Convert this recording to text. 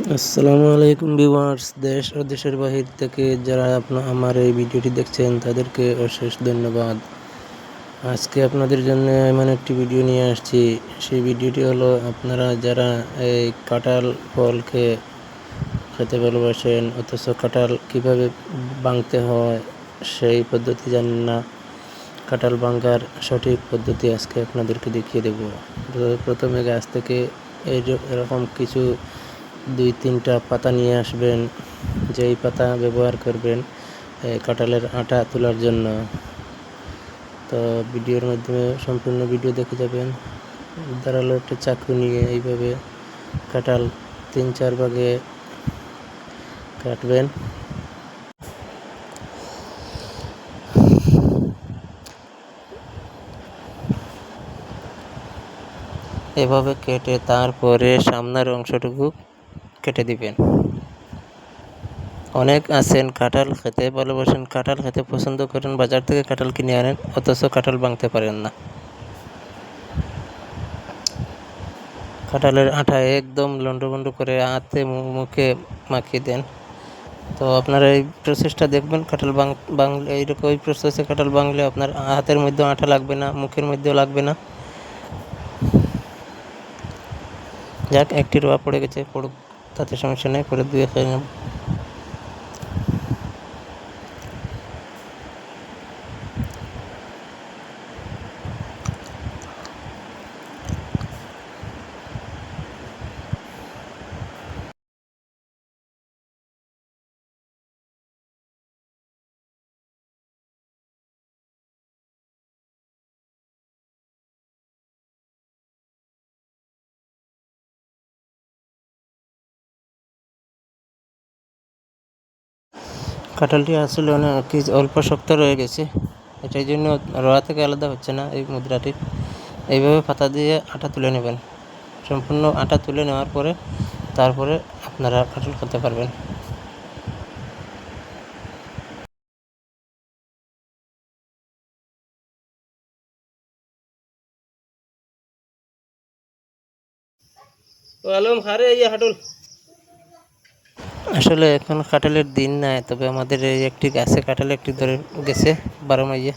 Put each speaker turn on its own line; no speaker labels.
আসসালামু আলাইকুম ভিউয়ার্স, দেশ ও দেশের বাহির থেকে যারা আপনার আমার এই ভিডিওটি দেখছেন, তাদেরকে অশেষ ধন্যবাদ। আজকে আপনাদের জন্য এমন একটি ভিডিও নিয়ে আসছি। সেই ভিডিওটি হলো, আপনারা যারা এই কাঁঠাল ফলকে খেতে ভালোবাসেন, অথচ কাঁঠাল কীভাবে ভাঙতে হয়, সেই পদ্ধতি জানেন না। কাঁঠাল ভাঙার সঠিক পদ্ধতি আজকে আপনাদেরকে দেখিয়ে দেব। প্রথমে গাছ থেকে এই এরকম কিছু দুই তিনটা পাতা নিয়ে আসবেন, যেই পাতা ব্যবহার করবেন কাঁঠালের আটা তোলার জন্য। তো ভিডিওর মাধ্যমে সম্পূর্ণ ভিডিও দেখে যাবেন। ধারালো একটা চাকু নিয়ে এইভাবে কাঁঠাল তিন চার ভাগে কাটবেন। এভাবে কেটে তারপরে সামনের অংশটুকু কেটে দিবেন। অনেক আছেন কাঁঠাল খেতে, ভালোবাসেন কাঁঠাল খেতে, পছন্দ করেন, বাজার থেকে কাঁঠাল কিনে আনেন, অথচ কাঁঠাল ভাঙতে পারেন না। কাঁঠালের আঠা একদম লন্ডভন্ড করে হাতে মুখে মাখিয়ে দেন। তো আপনারা এই প্রসেসটা দেখবেন, কাঁঠাল বাংলে এইরকম ওই প্রসেসে কাঁঠাল বাংলে আপনার হাতের মধ্যেও আঠা লাগবে না, মুখের মধ্যেও লাগবে না। যাক, একটি রোয়া পড়ে গেছে, পড়ুক। তাতে সমস্যা নেই পরে দুই খেয়ে নেব কাঁঠালটি আসলে অনেক অল্প শক্ত রয়ে গেছে। এটাই জন্য রোয়া থেকে আলাদা হচ্ছে না এই মুদ্রাটি। এইভাবে পাতা দিয়ে আটা তুলে নেবেন। সম্পূর্ণ আটা তুলে নেওয়ার পরে তারপরে আপনারা কাঁঠাল খেতে পারবেন। আলম হারে এই হাটুল। আসলে এখন কাঁঠালের দিন নাই, তবে আমাদের এই একটি গাছে কাঁঠাল একটি ধরে গেছে, বারো মাইয়ে